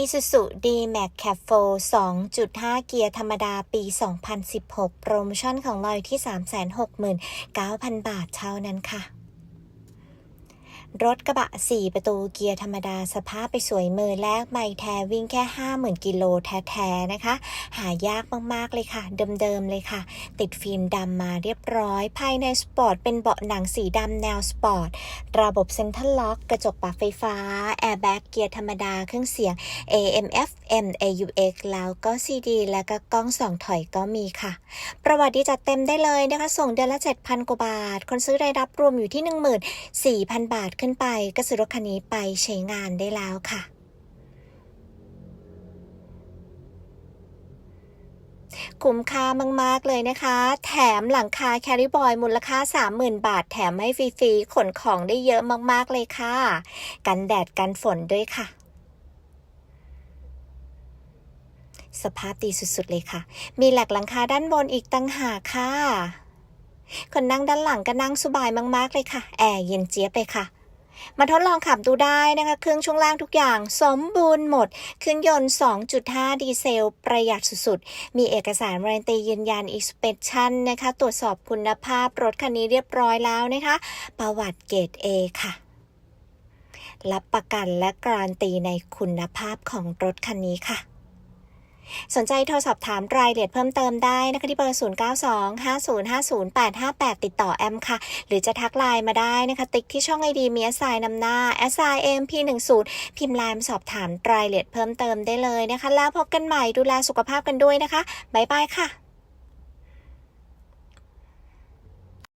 Isuzu D-Max Cab 4 2.5 เกียร์ธรรมดาปี 2016 โปรโมชั่นของลอยที่ 369,000 บาทเท่านั้นค่ะ รถกระบะ 4 ประตูเกียร์ธรรมดาสภาพไปสวยมือแรกไม่แท้วิ่งแค่ 50,000 กิโลแท้ๆนะคะ หายากมากๆเลยค่ะ เดิมๆเลยค่ะ ติดฟิล์มดำมาเรียบร้อย ภายในสปอร์ตเป็นเบาะหนังสีดำแนวสปอร์ต ระบบเซ็นทรัลล็อก กระจกปรับไฟฟ้า แอร์แบ็กเกียร์ธรรมดาเครื่องเสียง AM FM AUX แล้วก็ CD แล้วก็กล้องสองถอยก็มีค่ะ ประวัติจัดเต็มได้เลยนะคะ ส่งเดือนละ 7,000 กว่าบาท คนซื้อรายรับรวมอยู่ที่ 14,000 บาทขึ้นไปก็ซื้อรถคันนี้ไปใช้งานได้แล้วค่ะ คุ้มค่ามาก ๆ เลยนะคะ แถมหลังคาแคริบอยมูลค่า 30,000 บาท แถมให้ฟรีๆขนของได้เยอะมากๆเลยค่ะ กันแดดกันฝนด้วยค่ะสภาพดีสุดๆ เลยค่ะ มีหลักหลังคาด้านบนอีกตั้งหากค่ะ คนนั่งด้านหลังก็นั่งสบายมากๆ เลยค่ะ แอร์เย็นเจี๊ยบเลยค่ะ มาทดลองขับดูได้นะคะเครื่องช่วงล่างทุกอย่างสมบูรณ์หมด เครื่องยนต์ 2.5 ดีเซล ประหยัดสุดๆ มีเอกสารวารันตียืนยัน inspection นะคะ ตรวจสอบคุณภาพรถคันนี้เรียบร้อยแล้วนะคะ ประวัติเกรด A ค่ะรับประกันและการันตีในคุณภาพของรถคันนี้ค่ะ สนใจโทรสอบถามรายละเอียดเพิ่มเติมได้นะคะที่เบอร์ 0925050858 ติดต่อแอมค่ะ หรือจะทักไลน์มาได้นะคะ ติ๊กที่ช่องไอดีมี s อนำหน้า s i m p 1 0พิมพ์ไลน์สอบถามรายละเอียดเพิ่มเติมได้เลยนะคะ แล้วพบกันใหม่ดูแลสุขภาพกันด้วยนะคะบ๊ายบายค่ะ